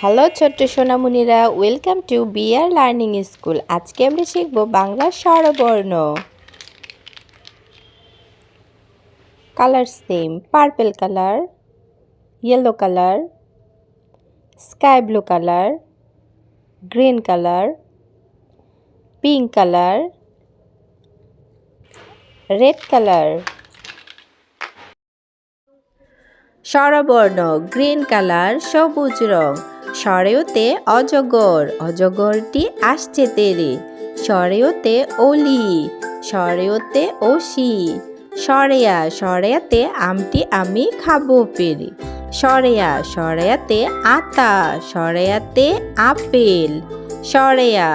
Hello ছোট্ট সোনামুনিরা welcome to BR learning school আজকে আমরা শিখব বাংলা স্বরবর্ণ। Colour same purple colour yellow colour sky blue colour green colour pink colour red colour স্বরবর্ণ green colour সবুজ রং। সরেওতে অজগর, অজগরটি আসছে তেরে সরেওতে অলি সরেওতে ওসি। সরেয়া, সরেয়াতে আমটি আমি খাব পেরে সরেয়া, সরেয়াতে আতা, সরেয়াতে আপেল। সরেয়া,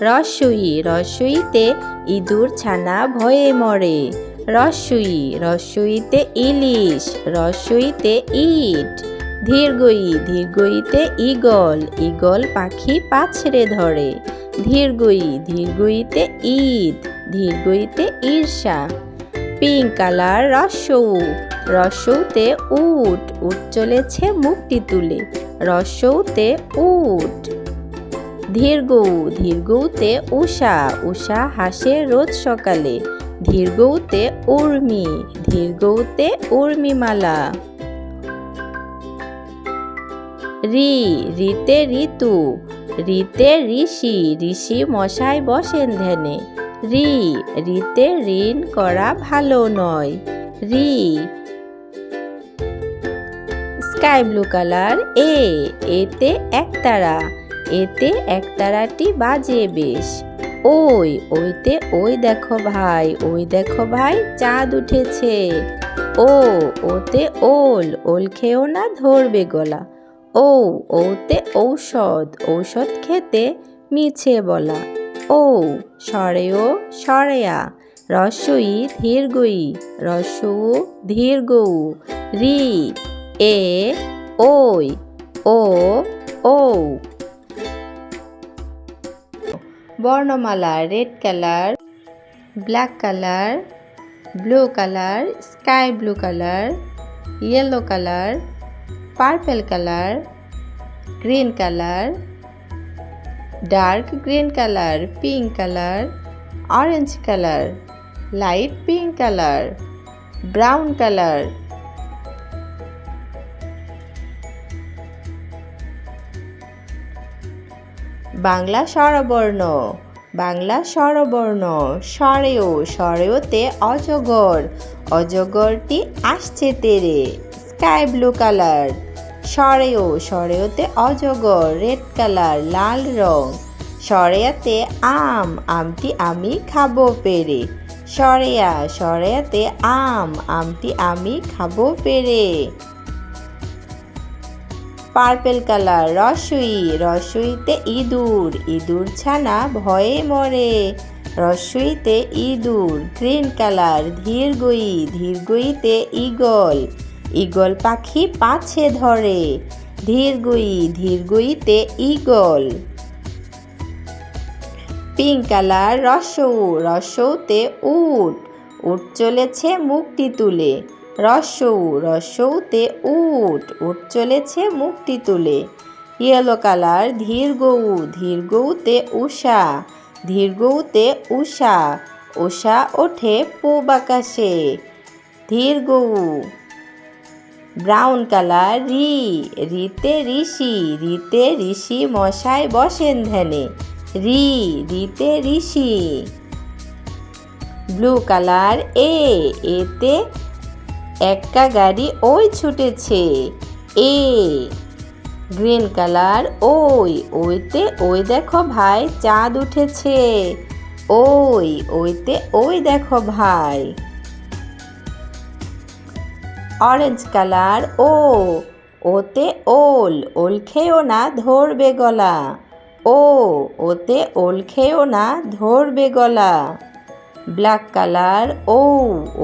রসুই, রসুইতে ইঁদুর ছানা ভয়ে মরে। রসুই, রসুইতে ইলিশ, রসুইতে ইট। ধীরগই ধীরগইতে ইগল ইগল পাখি পাছড়ে ধরে। ধীরগই ধীরগইতে ঈদ ধীরগইতে ঈর্ষা। পিঙ্ক কালার রসৌ, রসৌতে উট উট চলেছে মুক্তি তুলে। রসৌতে উট। ধীরগৌ, ধীরগৌতে উষা উষা হাসে রোজ সকালে। ধীরগৌতে উর্মি, ধীরগৌতে উর্মিমালা। রি, রিতে ঋতু, রিতে ঋষি ঋষি মশাই বসেন ধ্যানে। রি, রিতে ঋণ করা ভালো নয়। রি, স্কাই ব্লু কালার, এ, এতে একতারা, এতে একতারাটি বাজে বেশ। ওই, ওইতে ওই দেখো ভাই, ওই দেখো ভাই, চাঁদ উঠেছে। ও, ওতে ওল ওল খেয়েও না ধরবে গলা। ও ওতে ঔষধ ঔষধ খেতে মিছে বলা। ও সরেও সরেয়া, রসই ধীরগই রসু ধীরগৌ। রি, এ, ওই, ও ও বর্ণমালা, red colour, black colour, blue colour, sky blue colour, yellow colour purple colour, green colour, dark green colour, pink colour, orange colour, light pink colour, brown colour. Bangla স্বরবর্ণ বাংলা স্বরবর্ণ, স্বরেও স্বরেওতে অজগর, অজগরটি আসছে তেরে, স্কাই ব্লু কালার। সরেও সরেওতে অজগর, রেড কালার, লাল রং। সরেয়াতে আম, আমটি আমি খাব পেরে। সরেয়া, সরেয়াতে আম, আমটি আমি খাব পেরে। পার্পেল কালার, রসুই, রসুইতে ইঁদুর। ইঁদুর ছানা ভয়ে মরে। রসুইতে ইঁদুর, গ্রিন কালার ধীরগই ধীরগইতে ইগল ইগল পাখি পাছে ধরে। ধীরগই ধীরগইতে ইগল। পিঙ্ক কালার রসৌ, রসৌতে উট। উট চলেছে মুক্তি তুলে। রসৌ, রসৌতে উট। উট চলেছে মুক্তি তুলে। ইয়েলো কালার ধীর গৌ ধীর গৌতে উষা। ধীর গৌতে উষা। উষা ওঠে পূব আকাশে। ধীর গৌ ব্রাউন কালার রি, রিতে ঋষি রিতে ঋষি মশাই বসেন ধ্যানে। রি, রিতে ঋষি। ব্লু কালার এ, এতে একটা গাড়ি ওই ছুটেছে। এ, গ্রিন কালার ওই, ওইতে ওই দেখো ভাই চাঁদ উঠেছে। ওই, ওইতে ওই দেখো ভাই। Orange colour. ও, ওতে ওল ওল খেয়েও না ধরবে গলা। ও, ওতে ওল খেয়েও না ধরবে গলা। Black colour. ও,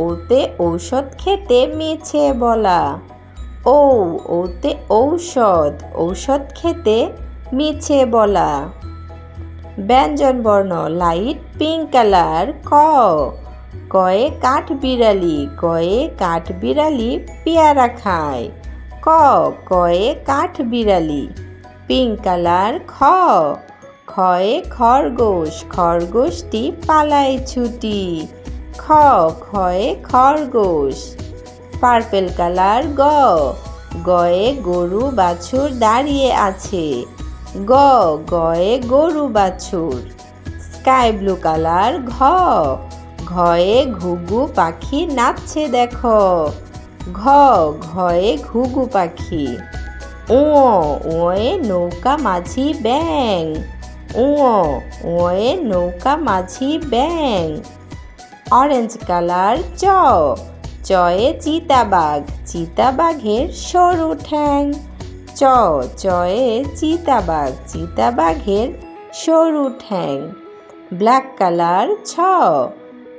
ওতে ঔষধ খেতে মিছে বলা। ও, ওতে ঔষধ ঔষধ খেতে মিছে বলা। ব্যঞ্জন বর্ণ, লাইট পিঙ্ক কালার, ক কয়ে কাঠ বিড়ালি, কয়ে কাঠ বিড়ালি পেয়ারা খায়। ক, কয়ে কাঠ বিড়ালি, পিঙ্ক কালার খ। খয়ে খরগোশ, খরগোশটি পালায় ছুটি। খ, খয়ে খরগোশ, পার্পেল কালার গ। গয়ে গরু বাছুর দাঁড়িয়ে আছে। গ, গয়ে গরু বাছুর, স্কাই ব্লু কালার ঘ। ঘয়ে ঘুঘু পাখি নাচছে দেখো। ঘ ঘয়ে ঘুঘু পাখি। ও ওয়ে নৌকা মাঝি ব্যাং। ও ওয়ে নৌকা মাঝি ব্যাং। অরেঞ্জ কালার চ, চয়ে চিতাবাঘ, চিতাবাঘের সরু ঠ্যাং। চ, চয়ে চিতাবাঘ, চিতাবাঘের সরু ঠ্যাং। ব্ল্যাক কালার ছ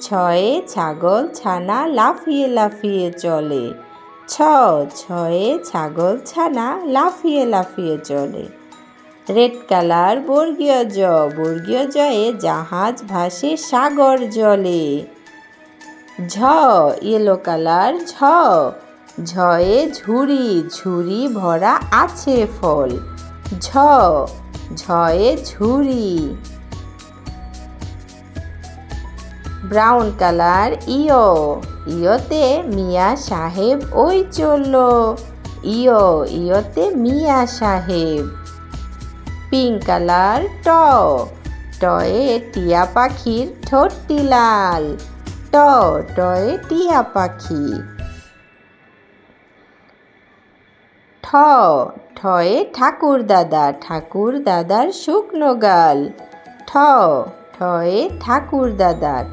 ছয়ে, ছাগল ছানা লাফিয়ে লাফিয়ে চলে। ছ ছয়ে ছাগল ছানা লাফিয়ে লাফিয়ে চলে। রেড কালার, বর্গীয় জ, বর্গীয় জয়ে জাহাজ ভাসে সাগর জলে। ঝ, ইয়েলো কালার, ঝ, ঝয়ে ঝুড়ি ঝুড়ি ভরা আছে ফল। ঝ, ঝয়ে ঝুড়ি। ব্রাউন কালার, ইয়। ইয়তে মিয়া সাহেব ওই চলল। ইয়, ইয়তে মিয়া সাহেব। পিঙ্ক কালার ট। টয়ে টিয়া পাখির ঠোঁটটি লাল। ট, টয়ে টিয়া পাখি। ঠ, ঠয়ে ঠাকুর দাদা, ঠাকুর দাদার শুকনো গাল। ঠ, ঠয়ে ঠাকুর দাদা